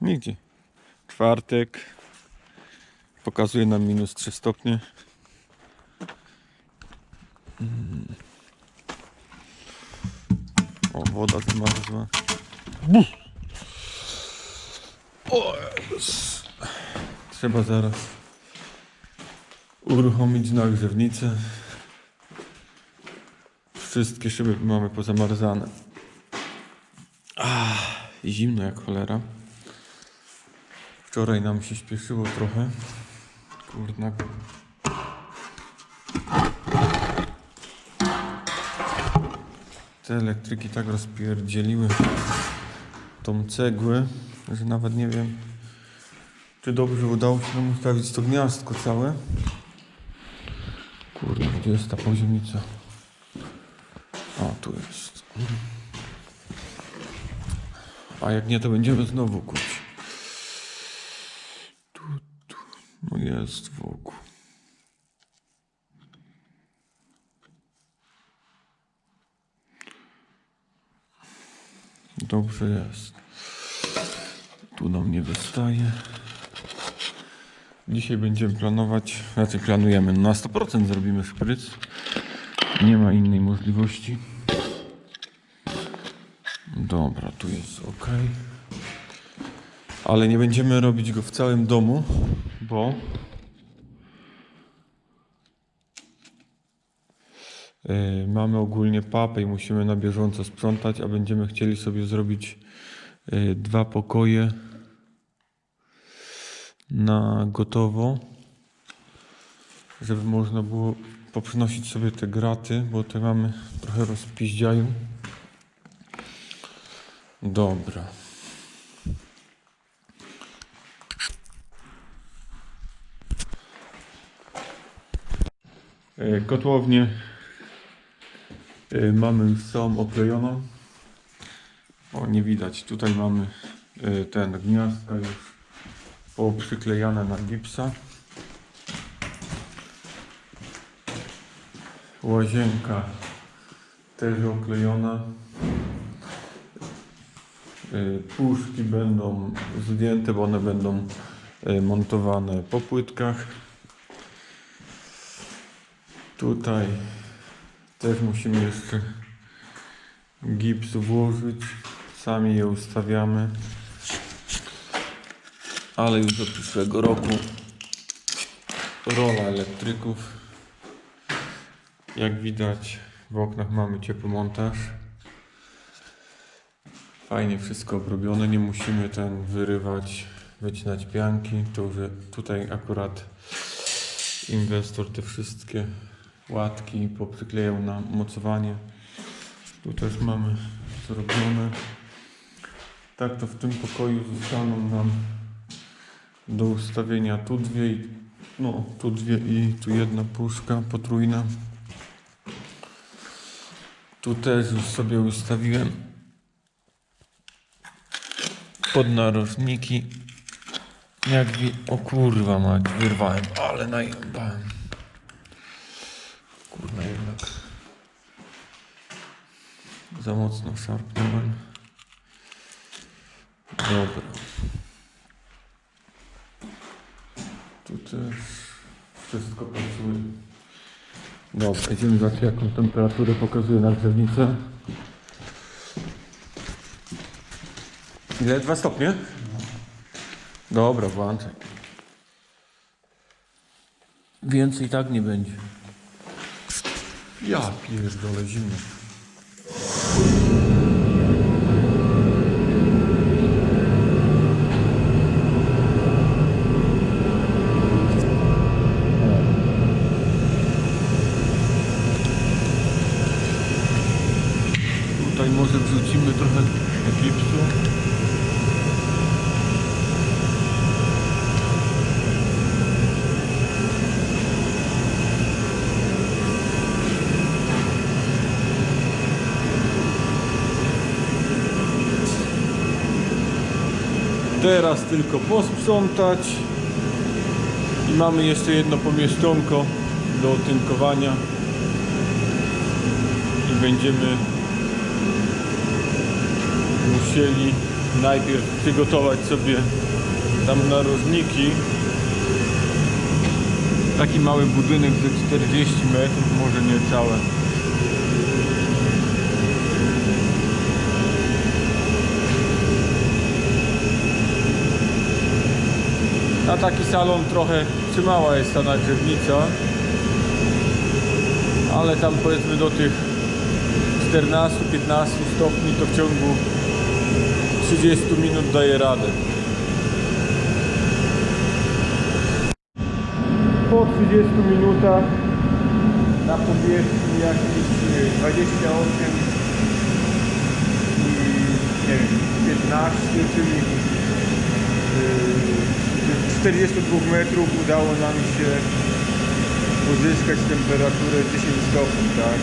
Nigdzie. Czwartek. Pokazuje nam minus 3 stopnie. Mm. O, woda zmarzła. Trzeba zaraz uruchomić nagrzewnicę. Wszystkie szyby mamy pozamarzane. Ach, zimno jak cholera. Wczoraj nam się śpieszyło trochę. Kurna. Te elektryki tak rozpierdzieliły tą cegłę, że nawet nie wiem, czy dobrze udało się nam ustawić to gniazdko całe. Kurde, gdzie jest ta poziomica? O, tu jest. A jak nie, to będziemy znowu kuć. Tu, tu. No jest wokół. Dobrze jest. Tu nam nie wystaje. Dzisiaj będziemy planować, znaczy planujemy, na 100% zrobimy szpryc. Nie ma innej możliwości. Dobra, tu jest ok. Ale nie będziemy robić go w całym domu, bo yy, mamy ogólnie papę i musimy na bieżąco sprzątać, a będziemy chcieli sobie zrobić yy, dwa pokoje na gotowo, żeby można było poprzynosić sobie te graty, bo te mamy trochę rozpiździają. Dobra. Kotłownię e, mamy całą oklejoną. O, nie widać. Tutaj mamy e, ten gniazdka już poprzyklejane na gipsa. Łazienka też oklejona. Puszki będą zdjęte, bo one będą montowane po płytkach. Tutaj też musimy jeszcze gips włożyć. Sami je ustawiamy. Ale już od przyszłego roku rola elektryków. Jak widać w oknach mamy ciepły montaż. Fajnie wszystko obrobione, nie musimy ten wyrywać, wycinać pianki. Że tutaj akurat inwestor te wszystkie łatki poprzyklejał na mocowanie. Tu też mamy zrobione. Tak to w tym pokoju zostaną nam do ustawienia tu dwie, no tu dwie i tu jedna puszka potrójna. Tu też już sobie ustawiłem podnarożniki. Jak wi... O kurwa mać, wyrwałem, ale najebałem. Kurwa jednak. Za mocno szarpnąłem. Dobra. Tu też wszystko pasuje. Dobra, idziemy zobaczyć jaką temperaturę pokazuje nagrzewnica. Ile? Dwa stopnie? Dobra, włączaj. Więcej tak nie będzie. Ja pierdolę zimno. Tutaj może wrzucimy trochę gipsu. Teraz tylko posprzątać i mamy jeszcze jedno pomieszczonko do tynkowania i będziemy musieli najpierw przygotować sobie tam narożniki. Taki mały budynek ze 40 metrów, może nie całe. Na taki salon trochę trzymała jest ta nagrzewnica, ale tam powiedzmy do tych 14-15 stopni to w ciągu 30 minut daje radę. Po 30 minutach na powierzchni jakieś e, 28 i nie wiem, 15, czyli z 42 metrów udało nam się uzyskać temperaturę 10 stopni, tak?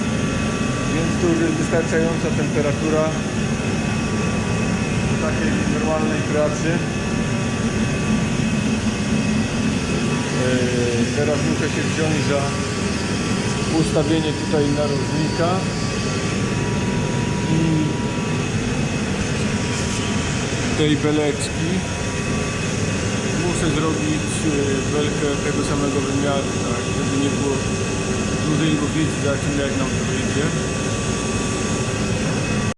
Więc to już jest wystarczająca temperatura do takiej normalnej pracy. Eee, Teraz muszę się wziąć za ustawienie tutaj narożnika i tej beleczki. Muszę zrobić e, belkę tego samego wymiaru, tak, żeby nie było dłużej różnicy, zobaczymy jak nam to wyjdzie.